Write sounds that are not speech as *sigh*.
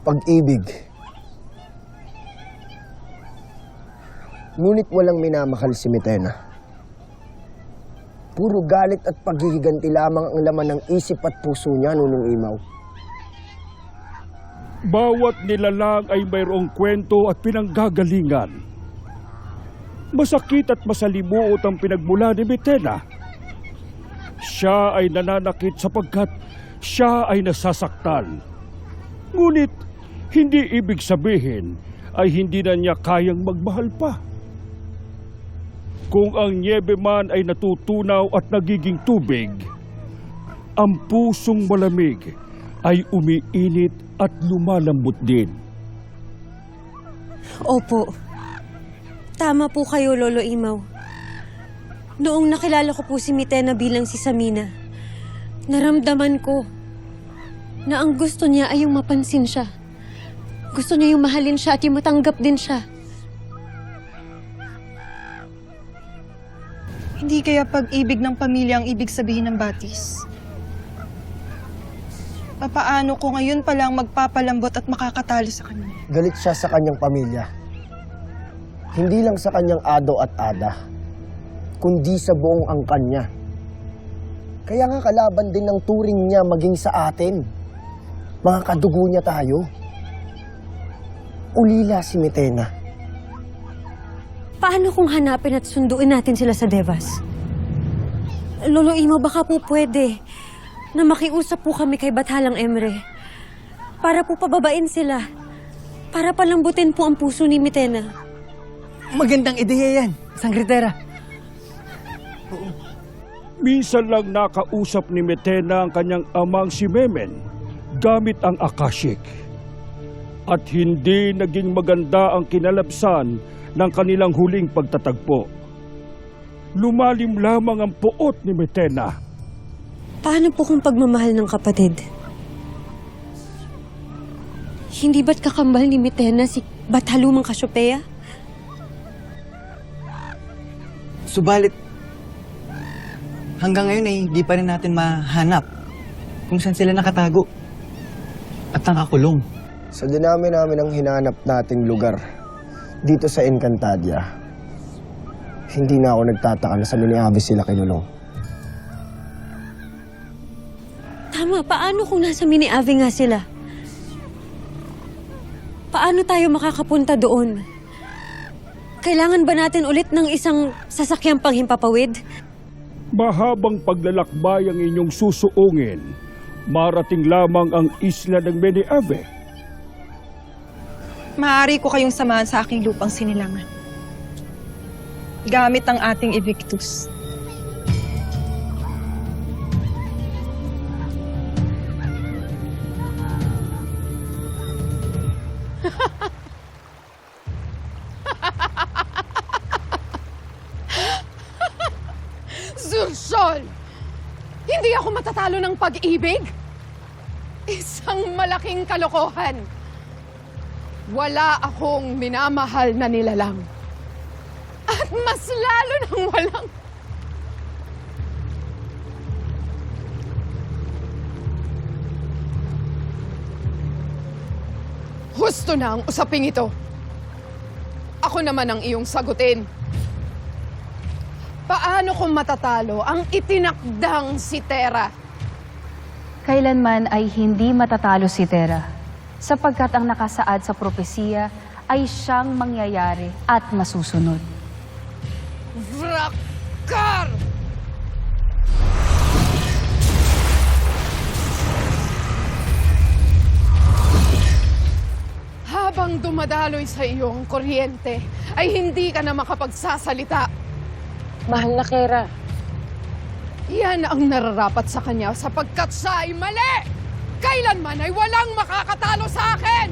pag-ibig. Ngunit walang minamahal si Mitena. Puro galit at paghihiganti lamang ang laman ng isip at puso niya, Nunong Imaw. Bawat nilalang ay mayroong kwento at pinanggagalingan. Masakit at masalimuot ang pinagmula ni Mitena. Siya ay nananakit sapagkat siya ay nasasaktan. Ngunit hindi ibig sabihin ay hindi na niya kayang magmahal pa. Kung ang niebe man ay natutunaw at nagiging tubig, ang pusong malamig ay umiinit at lumalambot din. Opo. Tama po kayo, Lolo Imaw. Noong nakilala ko po si Mitena bilang si Samina, naramdaman ko na ang gusto niya ay yung mapansin siya. Gusto niya yung mahalin siya at yung matanggap din siya. Hindi kaya pag-ibig ng pamilya ang ibig sabihin ng batis? Papaano ko ngayon palang magpapalambot at makakatalo sa kanya? Galit siya sa kanyang pamilya. Hindi lang sa kanyang ado at ada, kundi sa buong angkan niya. Kaya nga kalaban din ng turing niya maging sa atin. Mga kadugo niya tayo. Ulila si Mitena. Paano kung hanapin at sunduin natin sila sa Devas? Lolo Imaw, baka po pwede na makiusap po kami kay Bathalang Emre para po pababain sila. Para palambutin po ang puso ni Mitena. Magandang ideya yan, Sangritera. Minsan lang nakausap ni Metena ang kanyang amang si Memen gamit ang akashik. At hindi naging maganda ang kinalapsan ng kanilang huling pagtatagpo. Lumalim lamang ang puot ni Metena. Paano po kung pagmamahal ng kapatid? Hindi ba't kakambal ni Mitena si Bathalumang Kasyopeya? Subalit, hanggang ngayon ay di pa rin natin mahanap kung saan sila nakatago at nakakulong. Sa dinami namin ang hinanap nating lugar dito sa Encantadia, hindi na ako nagtataka na sa Miniavis sila kinulong. Tama, paano kung nasa mini-ave nga sila? Paano tayo makakapunta doon? Kailangan ba natin ulit ng isang sasakyang panghimpapawid? Mahabang paglalakbay ang inyong susuungin. Marating lamang ang isla ng Meneave. Maaari ko kayong samahan sa aking lupang sinilangan. Gamit ang ating Evictus. *laughs* Zursol! Hindi ako matatalo ng pag-ibig? Isang malaking kalokohan. Wala akong minamahal na nilalang. At mas lalo nang walang... Husto na ang usaping ito. Ako naman ang iyong sagutin. Paano kung matatalo ang itinakdang si Tera? Kailanman ay hindi matatalo si Tera, sapagkat ang nakasaad sa propesiya ay siyang mangyayari at masusunod. Vrakar! Habang dumadaloy sa iyo ang kuryente, ay hindi ka na makapagsasalita. Mahal na Kera, Yan ang nararapat sa kanya sapagkat siya ay mali! Kailanman ay walang makakatalo sa akin!